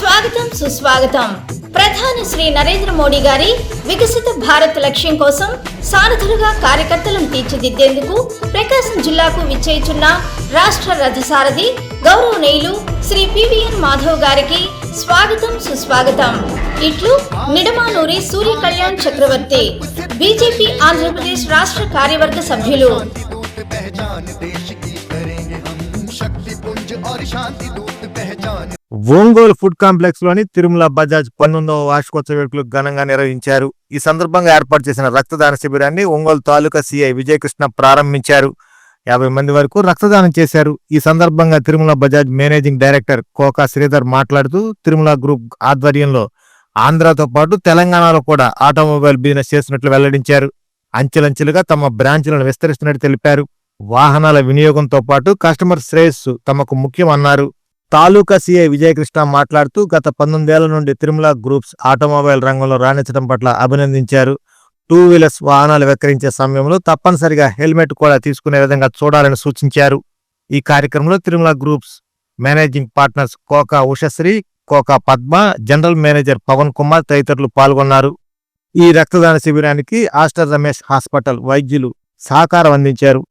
స్వాగతం సుస్వాగతం. ప్రధాని శ్రీ నరేంద్ర మోడీ గారి వికసిత భారత్ లక్ష్యం కోసం సారథులుగా కార్యకర్తలను తీర్చిదిద్దేందుకు ప్రకాశం జిల్లాకు విచ్చేచున్న రాష్ట్ర రథసారథి గౌరవనీయులు శ్రీ పివిఎన్ మాధవ్ గారికి స్వాగతం సుస్వాగతం. ఇట్లు నిడమానూరి సూర్య కళ్యాణ్ చక్రవర్తి బీజేపీ ఆంధ్రప్రదేశ్ రాష్ట్ర కార్యవర్గ సభ్యులు. ఒంగోలు ఫుడ్ కాంప్లెక్స్లోని తిరుమల బజాజ్ పన్నెండవ వార్షికోత్సవ వేడుకలు ఘనంగా నిర్వహించారు. ఈ సందర్భంగా ఏర్పాటు చేసిన రక్తదాన శిబిరాన్ని ఒంగోలు తాలూకా సిఐ విజయకృష్ణ ప్రారంభించారు. యాభై మంది వరకు రక్తదానం చేశారు. ఈ సందర్భంగా తిరుమల బజాజ్ మేనేజింగ్ డైరెక్టర్ కోకా శ్రీధర్ మాట్లాడుతూ తిరుమల గ్రూప్ ఆధ్వర్యంలో ఆంధ్రతో పాటు తెలంగాణలో కూడా ఆటోమొబైల్ బిజినెస్ చేసినట్లు వెల్లడించారు. అంచెలంచెలుగా తమ బ్రాంచ్లను విస్తరిస్తున్నట్టు తెలిపారు. వాహనాల వినియోగంతో పాటు కస్టమర్ శ్రేయస్సు తమకు ముఖ్యమన్నారు తాలూకా సీఐ విజయకృష్ణ మాట్లాడుతూ గత పంతొమ్మిదేళ్ళ నుండి తిరుమల గ్రూప్స్ ఆటోమొబైల్ రంగంలో రాణించడం పట్ల అభినందించారు. టూ వీలర్స్ వాహనాలు విక్రయించే సమయంలో తప్పనిసరిగా హెల్మెట్ కూడా తీసుకునే విధంగా చూడాలని సూచించారు. ఈ కార్యక్రమంలో Tirumala groups managing partners Koka Ushasri Koka Padma general manager Pavan Kumar తదితరులు పాల్గొన్నారు. ఈ రక్తదాన శిబిరానికి ఆస్టర్ రమేష్ హాస్పిటల్ వైద్యులు సహకారం అందించారు.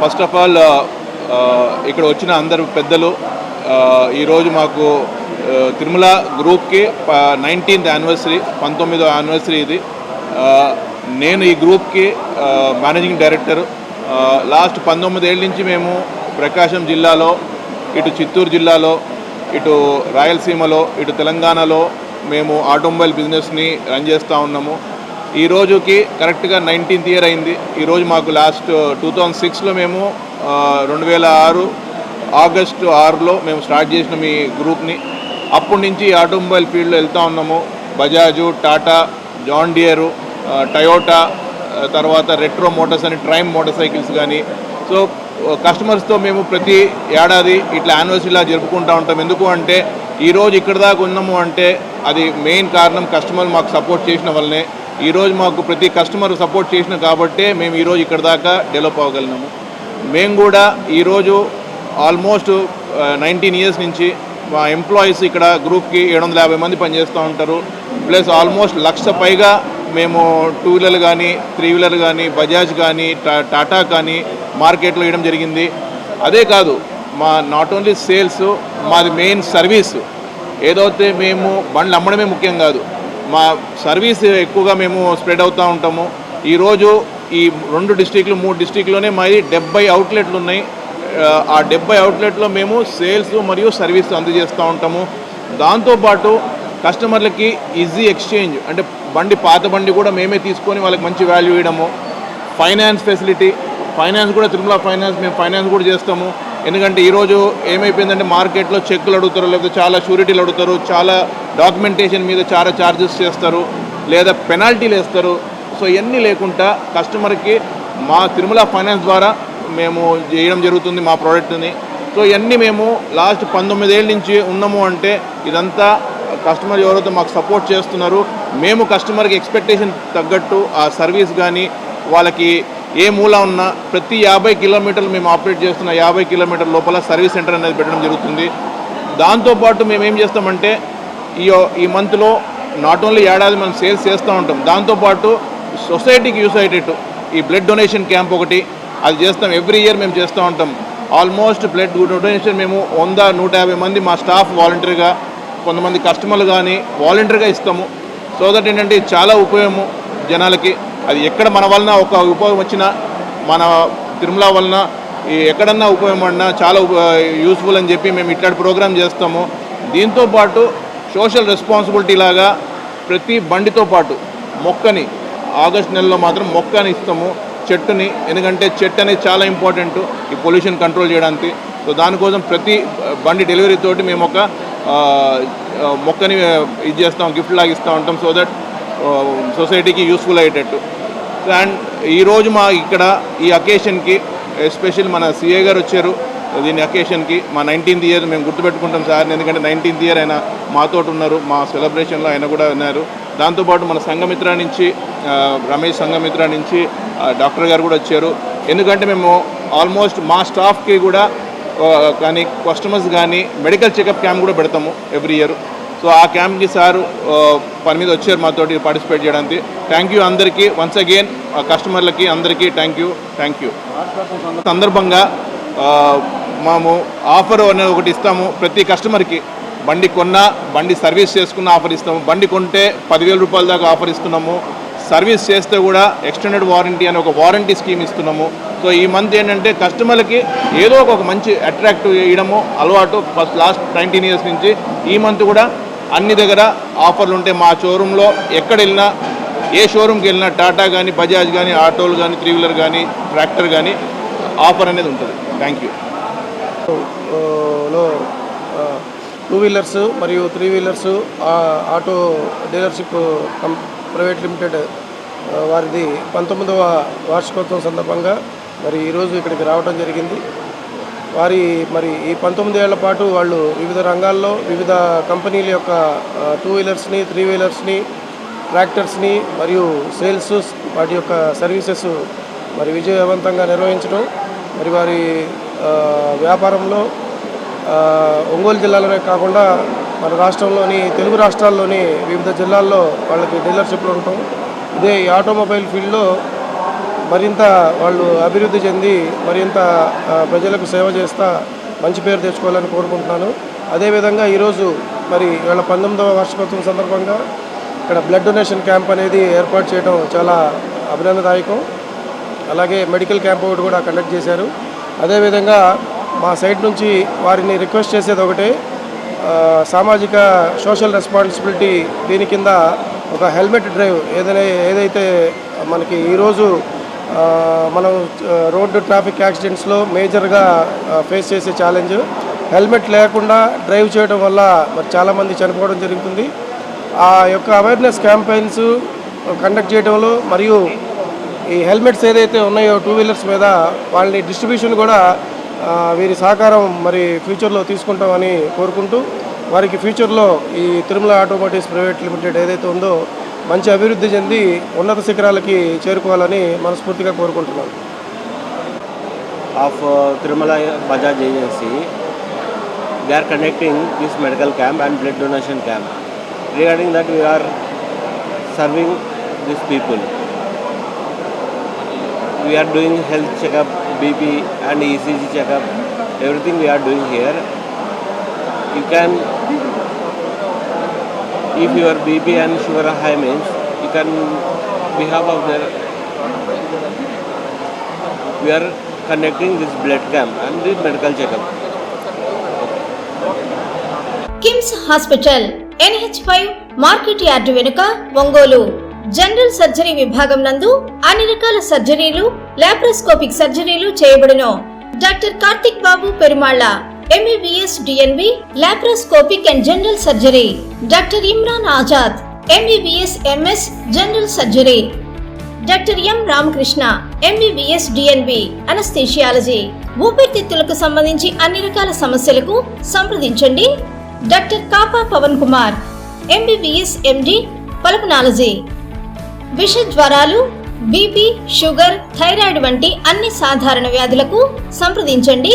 ఫస్ట్ ఆఫ్ ఆల్ ఇక్కడ వచ్చిన అందరు పెద్దలు uh, ఈరోజు మాకు uh, తిరుమల గ్రూప్కి నైన్టీన్త్ యానివర్సరీ పంతొమ్మిదో యానివర్సరీ ఇది. Uh, నేను ఈ గ్రూప్కి మేనేజింగ్ డైరెక్టర్ లాస్ట్ పంతొమ్మిది ఏళ్ళ నుంచి మేము ప్రకాశం జిల్లాలో ఇటు చిత్తూరు జిల్లాలో ఇటు రాయలసీమలో ఇటు తెలంగాణలో మేము ఆటోమొబైల్ బిజినెస్ని రన్ చేస్తూ ఉన్నాము. ఈ రోజుకి కరెక్ట్గా నైన్టీన్త్ ఇయర్ అయింది. ఈరోజు మాకు లాస్ట్ టూ థౌజండ్ సిక్స్లో మేము రెండు వేల ఆరు ఆగస్టు ఆరులో మేము స్టార్ట్ చేసిన మీ గ్రూప్ని అప్పటి నుంచి ఈ ఆటోమొబైల్ ఫీల్డ్లో వెళ్తూ ఉన్నాము. Bajaj Tata John Deere Toyota తర్వాత రెట్రో మోటార్స్ అని ట్రైమ్ మోటార్ సైకిల్స్ కానీ సో కస్టమర్స్తో మేము ప్రతి ఏడాది ఇట్లా యానివర్సరీలా జరుపుకుంటూ ఉంటాం. ఎందుకు అంటే ఈరోజు ఇక్కడ దాకా ఉన్నాము అంటే అది మెయిన్ కారణం కస్టమర్ మాకు సపోర్ట్ చేసిన వల్లనే. ఈరోజు మాకు ప్రతి కస్టమర్ సపోర్ట్ చేసిన కాబట్టే మేము ఈరోజు ఇక్కడ దాకా డెవలప్ అవ్వగలిగినాము. మేము కూడా ఈరోజు ఆల్మోస్ట్ నైన్టీన్ ఇయర్స్ నుంచి మా ఎంప్లాయీస్ ఇక్కడ గ్రూప్కి ఏడు వందల యాభై మంది పనిచేస్తూ ఉంటారు. ప్లస్ ఆల్మోస్ట్ లక్ష పైగా మేము టూ వీలర్ కానీ త్రీ వీలర్ కానీ బజాజ్ కానీ టా- టాటా కానీ మార్కెట్లో వేయడం జరిగింది. అదే కాదు మా నాట్ ఓన్లీ సేల్స్ మాది మెయిన్ సర్వీస్ ఏదైతే మేము బండ్లు అమ్మడమే ముఖ్యం కాదు మా సర్వీస్ ఎక్కువగా మేము స్ప్రెడ్ అవుతూ ఉంటాము. ఈరోజు ఈ రెండు డిస్టిక్లు మూడు డిస్టిక్లోనే మాది డెబ్బై అవుట్లెట్లు ఉన్నాయి. ఆ, ఆ డెబ్బై అవుట్లెట్లో మేము సేల్స్ మరియు సర్వీస్ అందజేస్తూ ఉంటాము. దాంతోపాటు కస్టమర్లకి ఈజీ ఎక్స్చేంజ్ అంటే బండి పాత బండి కూడా మేమే తీసుకొని వాళ్ళకి మంచి వాల్యూ ఇవ్వడము. ఫైనాన్స్ ఫెసిలిటీ ఫైనాన్స్ కూడా తిరుమల ఫైనాన్స్ మేము ఫైనాన్స్ కూడా చేస్తాము. ఎందుకంటే ఈరోజు ఏమైపోయిందంటే మార్కెట్లో చెక్కులు అడుగుతారు లేకపోతే చాలా షూరిటీలు అడుగుతారు చాలా డాక్యుమెంటేషన్ మీద చాలా ఛార్జెస్ చేస్తారు లేదా పెనాల్టీలు వేస్తారు. సో ఇవన్నీ లేకుండా కస్టమర్కి మా తిరుమల ఫైనాన్స్ ద్వారా మేము చేయడం జరుగుతుంది మా ప్రోడక్ట్ని. సో ఇవన్నీ మేము లాస్ట్ పంతొమ్మిదేళ్ళ నుంచి ఉన్నాము అంటే ఇదంతా కస్టమర్ ఎవరైతే మాకు సపోర్ట్ చేస్తున్నారు మేము కస్టమర్కి ఎక్స్పెక్టేషన్ తగ్గట్టు ఆ సర్వీస్ కానీ వాళ్ళకి ఏ మూల ఉన్నా ప్రతి యాభై కిలోమీటర్లు మేము ఆపరేట్ చేస్తున్న యాభై కిలోమీటర్ లోపల సర్వీస్ సెంటర్ అనేది పెట్టడం జరుగుతుంది. దాంతోపాటు మేము ఏం చేస్తామంటే ఈ ఈ మంత్లో నాట్ ఓన్లీ ఏడాది మనం సేల్స్ చేస్తూ ఉంటాం దాంతోపాటు సొసైటీకి యూస్ అయ్యేటట్టు ఈ బ్లడ్ డొనేషన్ క్యాంప్ ఒకటి అది చేస్తాం ఎవ్రీ ఇయర్ మేము చేస్తూ ఉంటాం. ఆల్మోస్ట్ బ్లడ్ డొనేషన్ మేము వంద నూట యాభై మంది మా స్టాఫ్ వాలంటరీగా కొంతమంది కస్టమర్లు కానీ వాలంటీర్గా ఇస్తాము. సో దట్ ఏంటంటే చాలా ఉపయోగము జనాలకి. అది ఎక్కడ మన వలన ఒక ఉపయోగం వచ్చినా మన తిరుమల వలన ఎక్కడన్నా ఉపయోగం పడినా చాలా యూస్ఫుల్ అని చెప్పి మేము ఇట్లాంటి ప్రోగ్రామ్ చేస్తాము. దీంతో పాటు సోషల్ రెస్పాన్సిబిలిటీ లాగా ప్రతి బండితో పాటు మొక్కని ఆగస్ట్ నెలలో మాత్రం మొక్కని ఇస్తాము. చెట్టుని ఎందుకంటే చెట్టు అనేది చాలా ఇంపార్టెంట్ ఈ పొల్యూషన్ కంట్రోల్ చేయడానికి. సో దానికోసం ప్రతి బండి డెలివరీ తోటి మేము ఒక మొక్కని ఇది చేస్తాం గిఫ్ట్ లాగా ఇస్తూ ఉంటాం. సో దట్ సొసైటీకి యూస్ఫుల్ అయ్యేటట్టు. అండ్ ఈరోజు మా ఇక్కడ ఈ అకేషన్కి ఎస్పెషల్ మన సిఏ గారు వచ్చారు. దీని అకేషన్కి మా నైన్టీన్త్ ఇయర్ మేము గుర్తుపెట్టుకుంటాం సార్ ఎందుకంటే నైన్టీన్త్ ఇయర్ ఆయన మాతో ఉన్నారు మా సెలబ్రేషన్లో ఆయన కూడా ఉన్నారు. దాంతోపాటు మన సంఘమిత్ర నుంచి రమేష్ సంఘమిత్ర నుంచి డాక్టర్ గారు కూడా వచ్చారు. ఎందుకంటే మేము ఆల్మోస్ట్ మా స్టాఫ్కి కూడా కానీ కస్టమర్స్ కానీ మెడికల్ చెకప్ క్యాంప్ కూడా పెడతాము ఎవ్రీ ఇయర్. సో ఆ క్యాంప్కి సార్ పని మీద వచ్చారు మాతోటి పార్టిసిపేట్ చేయడానికి. థ్యాంక్ యూ అందరికీ. వన్స్ అగైన్ కస్టమర్లకి అందరికీ థ్యాంక్ యూ థ్యాంక్ యూ సందర్భంగా మేము ఆఫర్ అనేది ఒకటి ఇస్తాము ప్రతి కస్టమర్కి. బండి కొన్నా బండి సర్వీస్ చేసుకున్న ఆఫర్ ఇస్తాము. బండి కొంటే పదివేల రూపాయల దాకా ఆఫర్ ఇస్తున్నాము. సర్వీస్ చేస్తే కూడా ఎక్స్టెండెడ్ వారంటీ అనే ఒక వారంటీ స్కీమ్ ఇస్తున్నాము. సో ఈ మంత్ ఏంటంటే కస్టమర్లకి ఏదో ఒక మంచి అట్రాక్టివ్ చేయడము అలవాటు ఫస్ట్ లాస్ట్ నైన్టీన్ ఇయర్స్ నుంచి. ఈ మంత్ కూడా అన్ని దగ్గర ఆఫర్లు ఉంటాయి మా షోరూంలో ఎక్కడ వెళ్ళినా ఏ షోరూమ్కి వెళ్ళినా టాటా కానీ బజాజ్ కానీ ఆటోలు కానీ త్రీ వీలర్ కానీ ట్రాక్టర్ కానీ ఆఫర్ అనేది ఉంటుంది. థ్యాంక్ యూ లో టూ వీలర్స్ మరియు three wheelers auto dealership private limited వారిది పంతొమ్మిదవ వార్షికోత్సవం సందర్భంగా మరి ఈరోజు ఇక్కడికి రావడం జరిగింది. వారి మరి ఈ పంతొమ్మిది ఏళ్ళ పాటు వాళ్ళు వివిధ రంగాల్లో వివిధ కంపెనీల యొక్క టూ వీలర్స్ని త్రీ వీలర్స్ని ట్రాక్టర్స్ని మరియు సేల్స్ వాటి యొక్క సర్వీసెస్ మరి విజయవంతంగా నిర్వహించడం మరి వారి వ్యాపారంలో ఒంగోలు జిల్లాలోనే కాకుండా మన రాష్ట్రంలోని తెలుగు రాష్ట్రాల్లోని వివిధ జిల్లాల్లో వాళ్ళకి డీలర్షిప్లు ఉండటం. ఇదే ఈ ఆటోమొబైల్ ఫీల్డ్లో మరింత వాళ్ళు అభివృద్ధి చెంది మరింత ప్రజలకు సేవ చేస్తా మంచి పేరు తెచ్చుకోవాలని కోరుకుంటున్నాను. అదేవిధంగా ఈరోజు మరి వీళ్ళ పంతొమ్మిదవ వార్షికోత్సవం సందర్భంగా ఇక్కడ బ్లడ్ డొనేషన్ క్యాంప్ అనేది ఏర్పాటు చేయడం చాలా అభినందదాయకం. అలాగే మెడికల్ క్యాంప్ ఒకటి కూడా కండక్ట్ చేశారు. అదేవిధంగా మా సైడ్ నుంచి వారిని రిక్వెస్ట్ చేసేది ఒకటే సామాజిక సోషల్ రెస్పాన్సిబిలిటీ దీని కింద ఒక హెల్మెట్ డ్రైవ్ ఏదైనా ఏదైతే మనకి ఈరోజు మనం రోడ్డు ట్రాఫిక్ యాక్సిడెంట్స్లో మేజర్గా ఫేస్ చేసే ఛాలెంజ్. హెల్మెట్ లేకుండా డ్రైవ్ చేయడం వల్ల మరి చాలామంది చనిపోవడం జరుగుతుంది. ఆ యొక్క అవేర్నెస్ క్యాంపెయిన్స్ కండక్ట్ చేయడంలో మరియు ఈ హెల్మెట్స్ ఏదైతే ఉన్నాయో టూ వీలర్స్ మీద వాళ్ళని డిస్ట్రిబ్యూషన్ కూడా వీరి సహకారం మరి ఫ్యూచర్లో తీసుకుంటామని కోరుకుంటూ వారికి ఫ్యూచర్లో ఈ తిరుమల ఆటోమోటివ్స్ ప్రైవేట్ లిమిటెడ్ ఏదైతే ఉందో మంచి అభివృద్ధి చెంది ఉన్నత శిఖరాలకి చేరుకోవాలని మనస్ఫూర్తిగా కోరుకుంటున్నాను of uh, Tirumala Bajaj Agency, they are conducting this medical camp and blood donation camp. Regarding that, we are serving these people. We are doing health checkup, BP and ECG checkup, everything we are doing here. You can, if your BP and sugar are high means, you can, behalf of the we are conducting this blood camp and the medical checkup. KIMS hospital NH five market yard వెనుక Ongole general surgery విభాగం నందు అన్ని రకాల సర్జరీలు laparoscopic సర్జరీలు చేయబడును doctor Karthik Babu Perumalla MBBS DNB laparoscopic and general surgery doctor Imran Azad MBBS MS general surgery doctor M Ramakrishna MBBS DNB anaesthesiology ఊపిరితిత్తులకు సంబంధించి అన్ని రకాల సమస్యలకు సంప్రదించండి. Doctor Kapa Pavan Kumar MBBS MD pulmonology విష జ్వరాలు BP sugar thyroid వంటి అన్ని సాధారణ వ్యాధులకు సంప్రదించండి.